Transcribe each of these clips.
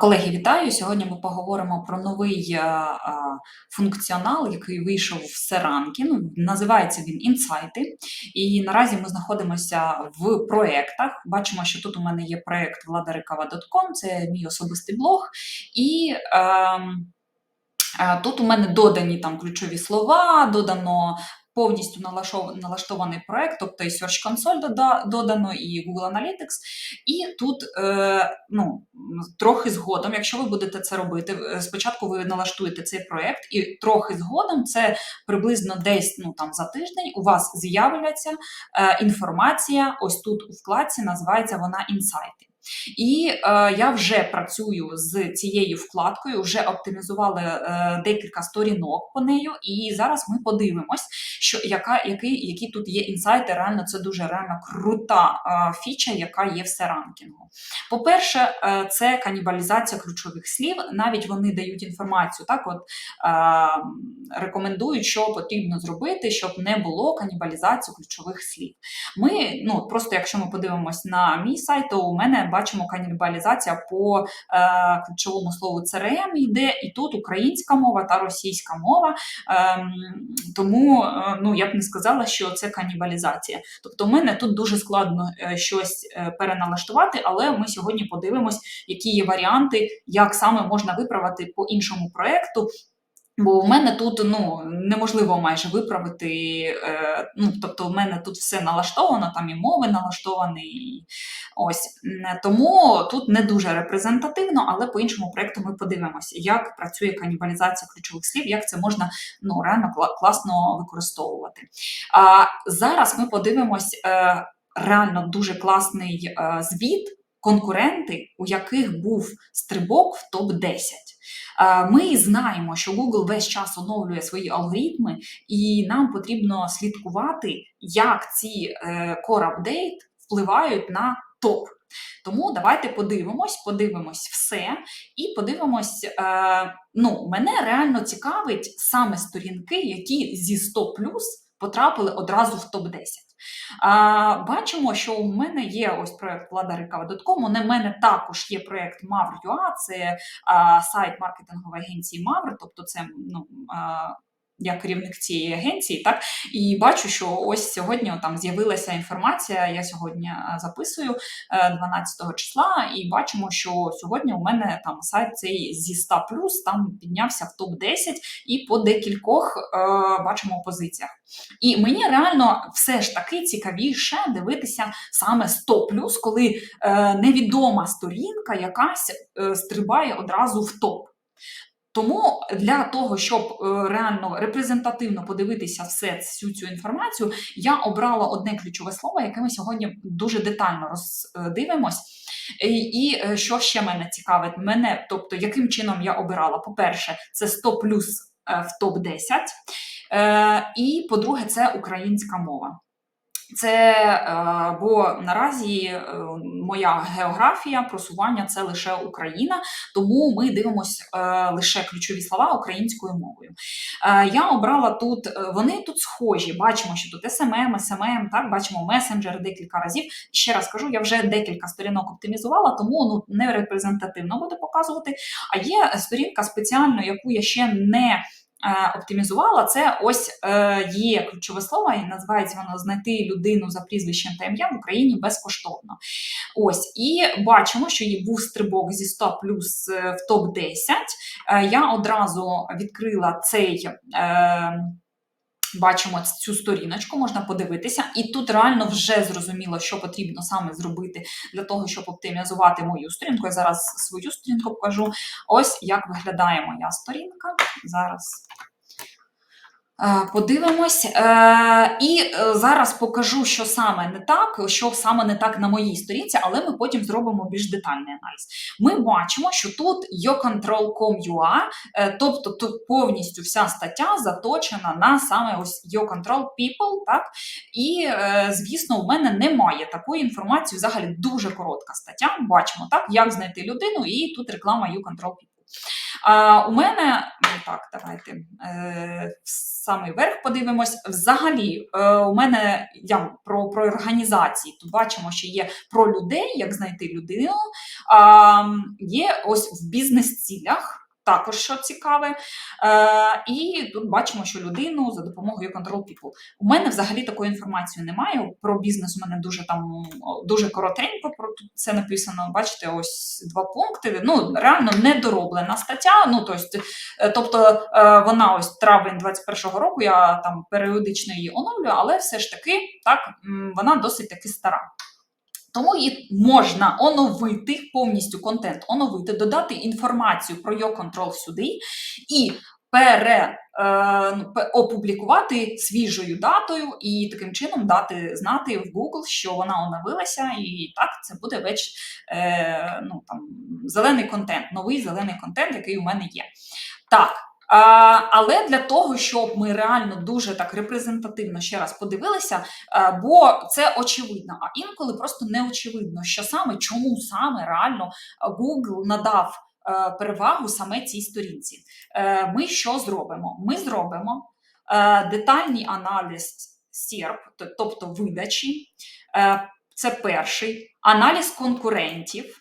Колеги, вітаю! Сьогодні ми поговоримо про новий е, е, функціонал, який вийшов в Серанкі. Ну, називається він інсайти. І наразі ми знаходимося в проєктах. Бачимо, що тут у мене є проєкт vladarikava.com, це мій особистий блог. І ем, е, Тут у мене додані там ключові слова, додано повністю налаштований проект, тобто і Search Console дода- додано, і Google Analytics. І тут е, ну, трохи згодом, якщо ви будете це робити, е, спочатку ви налаштуєте цей проект, і трохи згодом, це приблизно десь ну, там, за тиждень, у вас з'являться е, інформація. Ось тут у вкладці називається вона інсайти. І е, я вже працюю з цією вкладкою, вже оптимізували е, декілька сторінок по нею, і зараз ми подивимось, що яка, який, які тут є інсайти. Реально, це дуже реально крута е, фіча, яка є в серанкінгу. По-перше, е, це канібалізація ключових слів. Навіть вони дають інформацію, так от е, рекомендують, що потрібно зробити, щоб не було канібалізації ключових слів. Ми, ну просто якщо ми подивимось на мій сайт, то у мене бачимо канібалізація по е, ключовому слову CRM йде, і тут українська мова та російська мова. Е, тому ну я б не сказала, що це канібалізація. Тобто, у мене тут дуже складно е, щось е, переналаштувати, але ми сьогодні подивимось, які є варіанти, як саме можна виправити по іншому проекту. Бо в мене тут ну неможливо майже виправити. Е, ну тобто, в мене тут все налаштовано, там і мови налаштовані. І ось тому тут не дуже репрезентативно, але по іншому проекту ми подивимося, як працює канібалізація ключових слів, як це можна ну реально кла- класно використовувати. А зараз ми подивимось е, реально дуже класний е, звіт. Конкуренти, у яких був стрибок в топ 10 Е, Ми знаємо, що Google весь час оновлює свої алгоритми, і нам потрібно слідкувати, як ці е, core update впливають на топ. Тому давайте подивимось, подивимось все і подивимось. Е, ну, мене реально цікавить саме сторінки, які зі 100 потрапили одразу в топ 10 а, бачимо, що у мене є ось проект владарикава.com, У мене також є проект Mavr.ua, це а, сайт маркетингової агенції Mavr, тобто це ну, а, я керівник цієї агенції, так і бачу, що ось сьогодні там з'явилася інформація. Я сьогодні записую е, 12 числа, і бачимо, що сьогодні у мене там сайт цей зі 100 там піднявся в топ 10 і по декількох е, бачимо позиціях. І мені реально все ж таки цікавіше дивитися саме 100 плюс, коли е, невідома сторінка якась е, стрибає одразу в топ. Тому для того, щоб е, реально репрезентативно подивитися все всю цю інформацію, я обрала одне ключове слово, яке ми сьогодні дуже детально роздивимось. І, е, що ще мене цікавить? Мене, тобто, яким чином я обирала? По-перше, це 100 плюс е, в топ 10 Е, і по-друге, це українська мова. Це е, бо наразі е, моя географія просування це лише Україна, тому ми дивимося е, лише ключові слова українською мовою. Я обрала тут, вони тут схожі. Бачимо, що тут SMM, SMM, так бачимо месенджер декілька разів. Ще раз кажу, я вже декілька сторінок оптимізувала, тому ну не репрезентативно буде показувати. А є сторінка спеціально, яку я ще не оптимізувала, це ось е, є ключове слово, і називається воно знайти людину за прізвищем та ім'ям в Україні безкоштовно. Ось, і бачимо, що її був стрибок зі 100 плюс е, в топ 10. Е, я одразу відкрила цей. Бачимо цю сторіночку, можна подивитися, і тут реально вже зрозуміло, що потрібно саме зробити для того, щоб оптимізувати мою сторінку. Я зараз свою сторінку покажу. Ось як виглядає моя сторінка. Зараз подивимось. Е, І е, зараз покажу, що саме не так, що саме не так на моїй сторінці, але ми потім зробимо більш детальний аналіз. Ми бачимо, що тут yourcontrol.com.ua, е, тобто тут повністю вся стаття заточена на саме ось Your Control People, так? І, е, звісно, у мене немає такої інформації, взагалі дуже коротка стаття. Бачимо, так, як знайти людину, і тут реклама yocontrol People. А, у мене, ну так, давайте е, самий верх подивимось. Взагалі, е, у мене я про, про організації. Тут бачимо, що є про людей, як знайти людину. Е, є ось в бізнес-цілях. Також що цікаве. Е, і тут бачимо, що людину за допомогою Control People. У мене взагалі такої інформації немає. Про бізнес у мене дуже там дуже коротенько про це написано. Бачите, ось два пункти. Ну реально недороблена стаття. Ну тобто, е, тобто е, вона ось травень 21-го року. Я там періодично її оновлюю, але все ж таки так вона досить таки стара. Тому її можна оновити повністю контент, оновити, додати інформацію про your control сюди і пере, е, ну, опублікувати свіжою датою і таким чином дати знати в Google, що вона оновилася, і так це буде веч, е, ну, там, зелений контент, новий зелений контент, який у мене є. Так. Але для того, щоб ми реально дуже так репрезентативно ще раз подивилися, Е, бо це очевидно, а інколи просто не очевидно, що саме чому саме реально е, Google надав е, перевагу саме цій сторінці. Ми що зробимо? Ми зробимо детальний аналіз SERP, тобто видачі. Це перший аналіз конкурентів.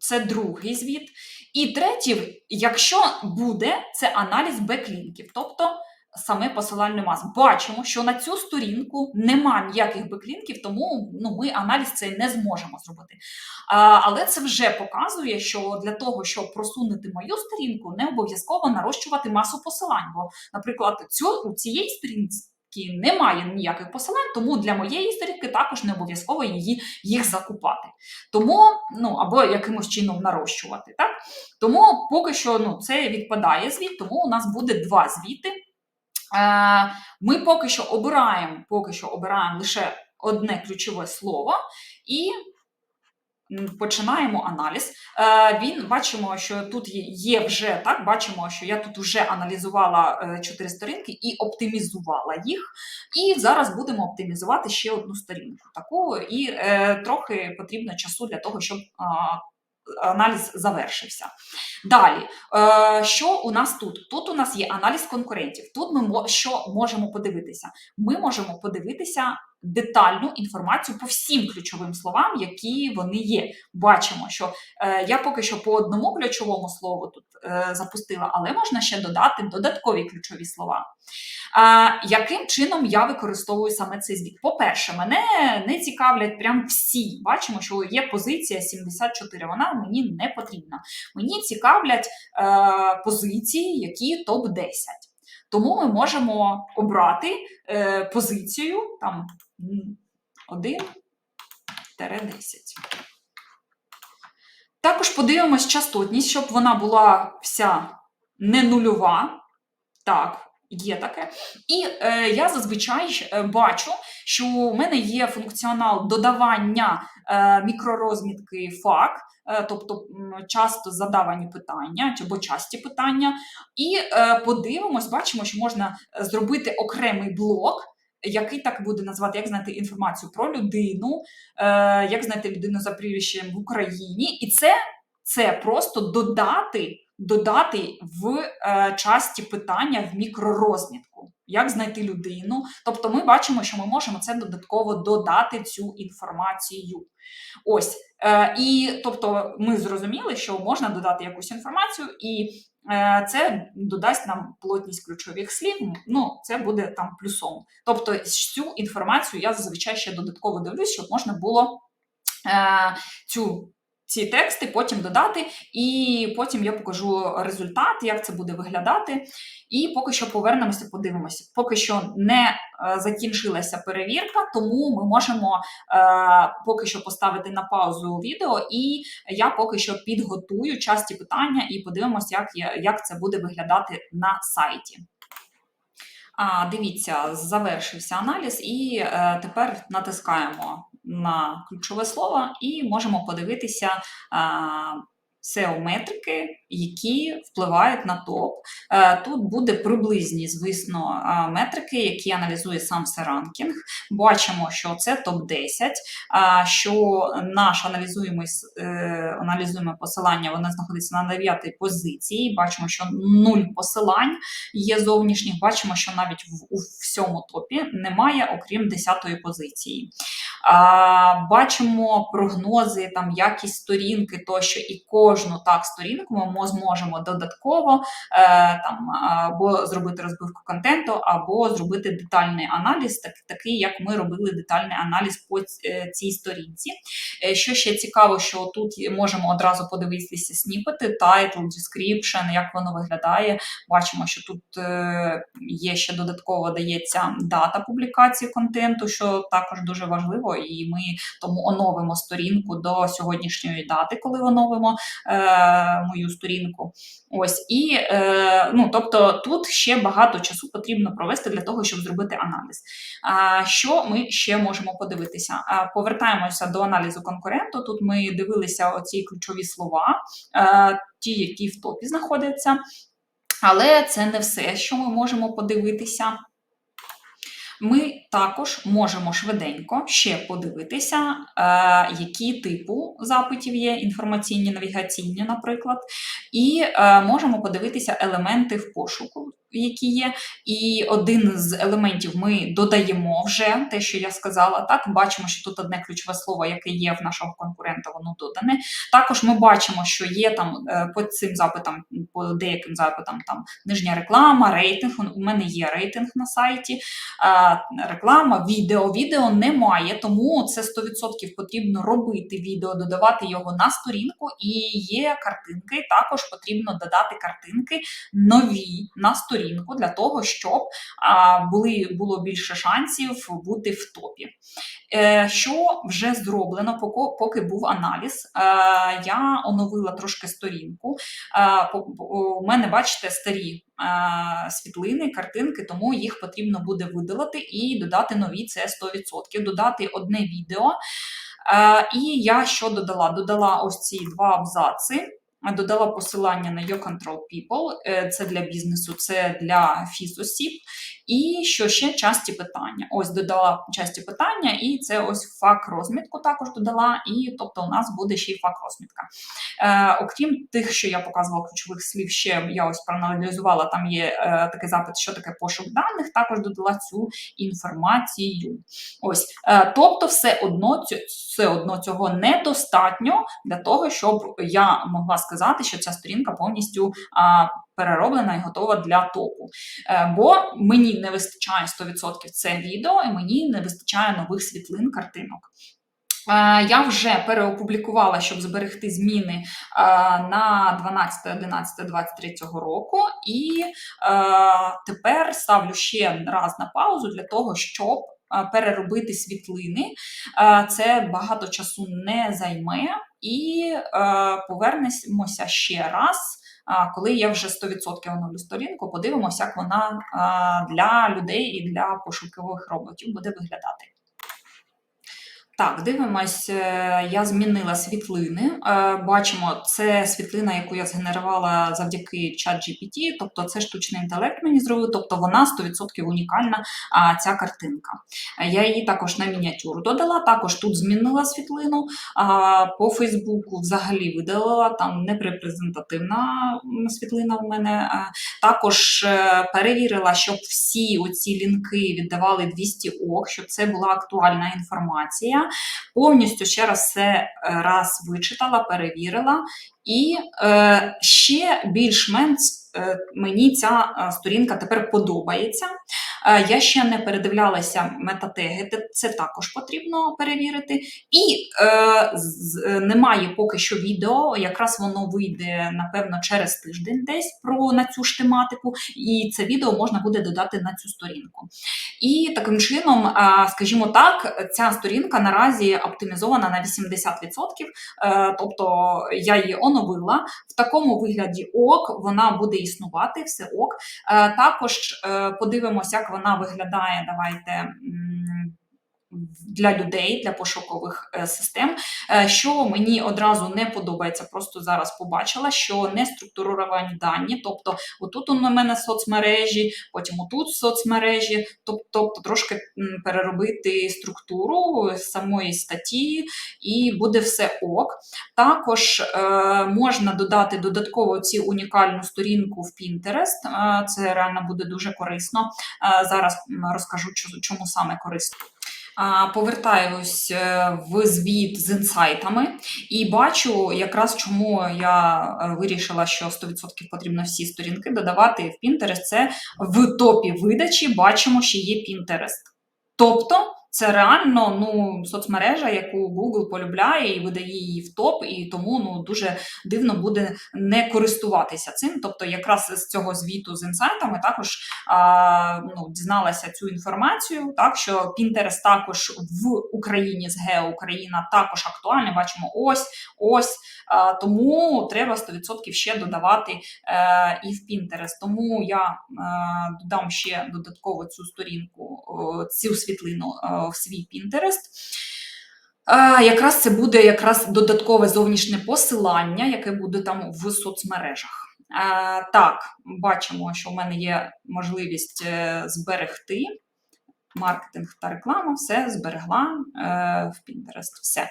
Це другий звіт. І третій, якщо буде, це аналіз беклінків, тобто саме посилальний маз. Бачимо, що на цю сторінку нема ніяких беклінків, тому ну, ми аналіз цей не зможемо зробити. А, але це вже показує, що для того, щоб просунути мою сторінку, не обов'язково нарощувати масу посилань. Бо, наприклад, цю, у цієї сторінці. Немає ніяких посилань, тому для моєї сторінки також не обов'язково її їх закупати. Тому ну або якимось чином нарощувати. Так тому поки що ну це відпадає звіт, тому у нас буде два звіти. Е, Ми поки що обираємо, поки що обираємо лише одне ключове слово і починаємо аналіз. Е, Він бачимо, що тут є, вже так. Бачимо, що я тут вже аналізувала е, чотири сторінки і оптимізувала їх. І зараз будемо оптимізувати ще одну сторінку. Таку і е, трохи потрібно часу для того, щоб аналіз завершився. Далі, що у нас тут? Тут у нас є аналіз конкурентів. Тут ми що можемо подивитися? Ми можемо подивитися детальну інформацію по всім ключовим словам, які вони є. Бачимо, що е, я поки що по одному ключовому слову тут е, запустила, але можна ще додати додаткові ключові слова. А, яким чином я використовую саме цей звіт? По-перше, мене не цікавлять прям всі. Бачимо, що є позиція 74, вона мені не потрібна. Мені цікавлять е, позиції, які топ-10. Тому ми можемо обрати е, позицію там 1-10. Також подивимось частотність, щоб вона була вся не нульова. Так, є таке. І е, я зазвичай е, бачу, що у мене є функціонал додавання е, мікророзмітки фак, е, тобто часто задавані питання або часті питання. І е, подивимось, бачимо, що можна е, зробити окремий блок. Який так буде назвати, як знайти інформацію про людину, е, як знайти людину за прізвищем в Україні, і це, це просто додати додати в е, часті питання в мікророзмітку. Як знайти людину? Тобто ми бачимо, що ми можемо це додатково додати цю інформацію. Ось. Е, і тобто ми зрозуміли, що можна додати якусь інформацію, і це додасть нам плотність ключових слів. Ну, це буде там плюсом. Тобто, цю інформацію я зазвичай ще додатково дивлюсь, щоб можна було е, цю ці тексти потім додати, і потім я покажу результат, як це буде виглядати. І поки що повернемося, подивимося. Поки що не е, закінчилася перевірка, тому ми можемо е, поки що поставити на паузу відео, і я поки що підготую часті питання і подивимося, як, як це буде виглядати на сайті. А, дивіться, завершився аналіз, і е, тепер натискаємо на ключове слово і можемо подивитися, а, SEO-метрики, які впливають на топ. Е, Тут буде приблизні, звісно, е, метрики, які аналізує сам Серанкінг. Бачимо, що це топ-10, що наш аналізуємий, е, аналізуємо посилання, воно знаходиться на 9 позиції. Бачимо, що нуль посилань є зовнішніх. Бачимо, що навіть в, у всьому топі немає, окрім 10 позиції. Бачимо прогнози, там якість сторінки, тощо і кожну так сторінку ми зможемо додатково е, там або зробити розбивку контенту, або зробити детальний аналіз, так, такий, як ми робили детальний аналіз по е, цій сторінці. Е, Що ще цікаво, що тут можемо одразу подивитися сніпети, title, description, як воно виглядає. Бачимо, що тут є ще додатково дається дата публікації контенту, що також дуже важливо, і ми тому оновимо сторінку до сьогоднішньої дати, коли оновимо мою сторінку. Ось і е, ну, тобто тут ще багато часу потрібно провести для того, щоб зробити аналіз. А, що ми ще можемо подивитися? Повертаємося до аналізу конкуренту. Тут ми дивилися оці ключові слова, е, ті, які в топі знаходяться. Але це не все, що ми можемо подивитися. Ми також можемо швиденько ще подивитися, е, які типу запитів є, інформаційні, навігаційні, наприклад, і е, можемо подивитися елементи в пошуку, які є. І один з елементів ми додаємо вже те, що я сказала. Так, бачимо, що тут одне ключове слово, яке є в нашого конкурента, воно додане. Також ми бачимо, що є там е, по цим запитам, по деяким запитам там нижня реклама, рейтинг. У мене є рейтинг на сайті реклама, відео. Відео немає, тому це 100% потрібно робити відео, додавати його на сторінку. І є картинки. Також потрібно додати картинки нові на сторінку для того, щоб були, було більше шансів бути в топі. Е, Що вже зроблено, поки, був аналіз, е, я оновила трошки сторінку. Е, У мене, бачите, старі світлини, картинки, тому їх потрібно буде видалити і додати нові. Це 100%. Додати одне відео. Е, І я що додала? Додала ось ці два абзаци. Додала посилання на Your Control People, Е, це для бізнесу, це для фізосіб. І що ще часті питання. Ось додала часті питання, і це ось фак розмітку також додала. І тобто у нас буде ще й фак розмітка. Е, окрім тих, що я показувала ключових слів, ще я ось проаналізувала. Там є е, такий запит, що таке пошук даних. Також додала цю інформацію. Ось, е, тобто, все одно цю- все одно цього недостатньо для того, щоб я могла сказати, що ця сторінка повністю а, перероблена і готова для топу. Е, бо мені не вистачає 100% це відео, і мені не вистачає нових світлин, картинок. Е, Я вже переопублікувала, щоб зберегти зміни е, на 12.11.23 року, і тепер ставлю ще раз на паузу для того, щоб переробити світлини. Це багато часу не займе, і повернемося ще раз. Коли я вже 100% оновлю сторінку, подивимося, як вона для людей і для пошукових роботів буде виглядати. Так, дивимось, е, я змінила світлини. Е, Бачимо, це світлина, яку я згенерувала завдяки ChatGPT, тобто це штучний інтелект мені зробив, тобто вона 100% унікальна, ця картинка. Е, Я її також на мініатюру додала, також тут змінила світлину. По Фейсбуку взагалі видалила, там непрезентативна світлина в мене. Також перевірила, щоб всі оці лінки віддавали 200 ок, щоб це була актуальна інформація. Повністю ще раз все е, раз вичитала, перевірила. І е, ще більш-менш е, мені ця е, сторінка тепер подобається. Я ще не передивлялася метатеги, це також потрібно перевірити. І е, з- немає поки що відео, якраз воно вийде, напевно, через тиждень десь про на цю ж тематику, і це відео можна буде додати на цю сторінку. І таким чином, е, скажімо так, ця сторінка наразі оптимізована на 80%, е, тобто я її оновила. В такому вигляді ок, вона буде існувати, все ок. Е, Також подивимося, як вона виглядає. Давайте. Для людей, для пошукових е, систем, е, що мені одразу не подобається. Просто зараз побачила, що не структуровані дані, тобто отут у мене соцмережі, потім отут соцмережі, тобто, трошки переробити структуру самої статті, і буде все ок. Також е, можна додати додатково ці унікальну сторінку в Pinterest. Це реально буде дуже корисно. Зараз розкажу, чому саме корисно. Повертаюсь е, в звіт з інсайтами і бачу якраз чому я е, вирішила, що 100% потрібно всі сторінки додавати в Pinterest. Це в топі видачі бачимо, що є Pinterest. Тобто це реально ну, соцмережа, яку Google полюбляє і видає її в топ, і тому ну, дуже дивно буде не користуватися цим. Тобто, якраз з цього звіту з інсайтами також а, ну, дізналася цю інформацію, так що Pinterest також в Україні з Гео Україна також актуальний. Бачимо ось ось. Тому треба 100% ще додавати е, і в Pinterest. Тому я е, додам ще додатково цю сторінку, цю світлину е, в свій. Е, якраз це буде якраз додаткове зовнішнє посилання, яке буде там в соцмережах. Так, бачимо, що в мене є можливість зберегти маркетинг та реклама, все зберегла в Pinterest. Все.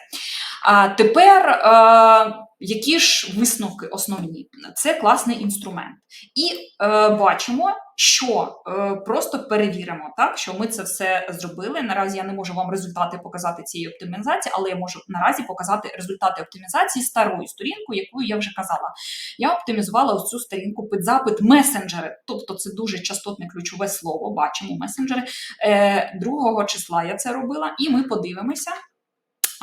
А тепер, е, які ж висновки основні? Це класний інструмент. І е, бачимо, що е, просто перевіримо, так, що ми це все зробили. Наразі я не можу вам результати показати цієї оптимізації, але я можу наразі показати результати оптимізації старою сторінкою, яку я вже казала. Я оптимізувала ось цю сторінку під запит месенджери, тобто це дуже частотне ключове слово. Бачимо месенджери. Е, 2 числа я це робила, і ми подивимося.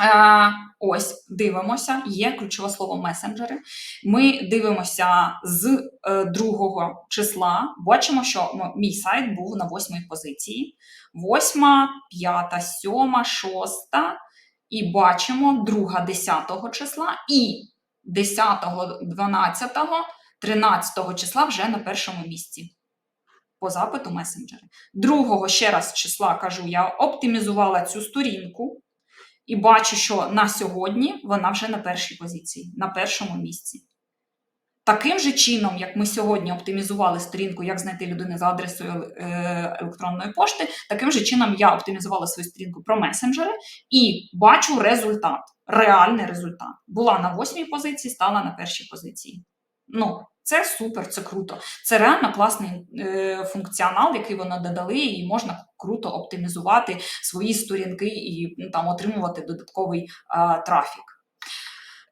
Е, ось дивимося, є ключове слово месенджери. Ми дивимося з е, 2 числа. Бачимо, що мій сайт був на восьмій позиції. Восьма, п'ята, сьома, шоста. І бачимо 2 10 числа і 10, 12, 13 числа вже на першому місці. По запиту месенджери. Другого ще раз числа кажу, я оптимізувала цю сторінку. І бачу, що на сьогодні вона вже на першій позиції, на першому місці. Таким же чином, як ми сьогодні оптимізували сторінку, як знайти людину за адресою е, електронної пошти, таким же чином я оптимізувала свою сторінку про месенджери і бачу результат, реальний результат. Була на восьмій позиції, стала на першій позиції. Ну, це супер, це круто. Це реально класний е, функціонал, який вони додали, і можна круто оптимізувати свої сторінки і ну, там отримувати додатковий е, трафік.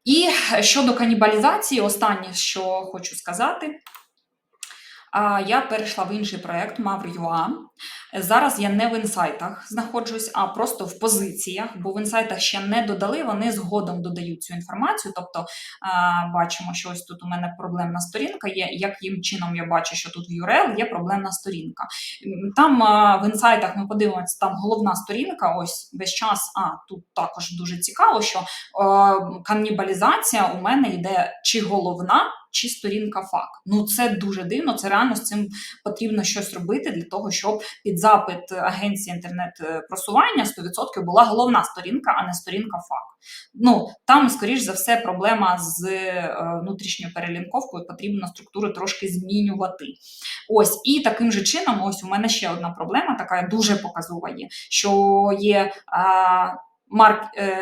І щодо канібалізації, останнє, що хочу сказати, е, я перейшла в інший проект Mavr.ua. Зараз я не в інсайтах знаходжусь, а просто в позиціях, бо в інсайтах ще не додали, вони згодом додають цю інформацію. Тобто бачимо, що ось тут у мене проблемна сторінка є. Яким чином я бачу, що тут в URL є проблемна сторінка. Там в інсайтах ми подивимося, там головна сторінка, ось весь час. А тут також дуже цікаво, що канібалізація у мене йде чи головна, чи сторінка фак. Ну це дуже дивно. Це реально з цим потрібно щось робити для того, щоб під запит агенції інтернет-просування 100% була головна сторінка, а не сторінка фак. Ну там, скоріш за все, проблема з е, внутрішньою перелінковкою. Потрібно структуру трошки змінювати. Ось і таким же чином, ось у мене ще одна проблема, така дуже показова є, що є. А,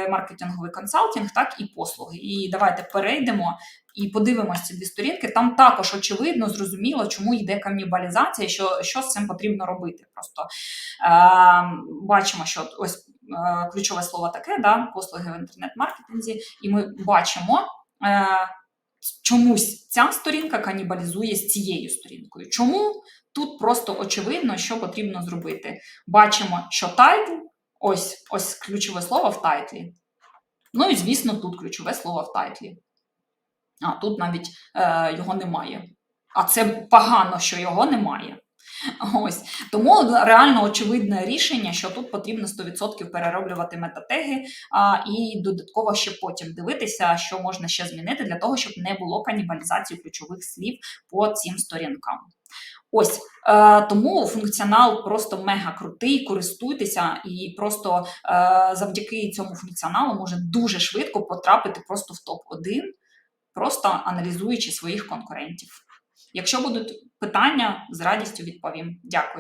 маркетинговий консалтинг, так і послуги. І давайте перейдемо і подивимося ці дві сторінки. Там також очевидно, зрозуміло, чому йде канібалізація, що, що з цим потрібно робити. Просто е, бачимо, що ось е, ключове слово таке, да, послуги в інтернет-маркетинзі, і ми бачимо. Е, Чомусь ця сторінка канібалізує з цією сторінкою. Чому? Тут просто очевидно, що потрібно зробити. Бачимо, що тайтл, ось, ось ключове слово в тайтлі. Ну і, звісно, тут ключове слово в тайтлі. А тут навіть е, його немає. А це погано, що його немає. Ось тому реально очевидне рішення, що тут потрібно 100% перероблювати метатеги, а, і додатково ще потім дивитися, що можна ще змінити для того, щоб не було канібалізації ключових слів по цим сторінкам. Ось е, тому функціонал просто мега крутий. Користуйтеся, і просто е, завдяки цьому функціоналу може дуже швидко потрапити просто в топ 1 просто аналізуючи своїх конкурентів. Якщо будуть питання, з радістю відповім. Дякую.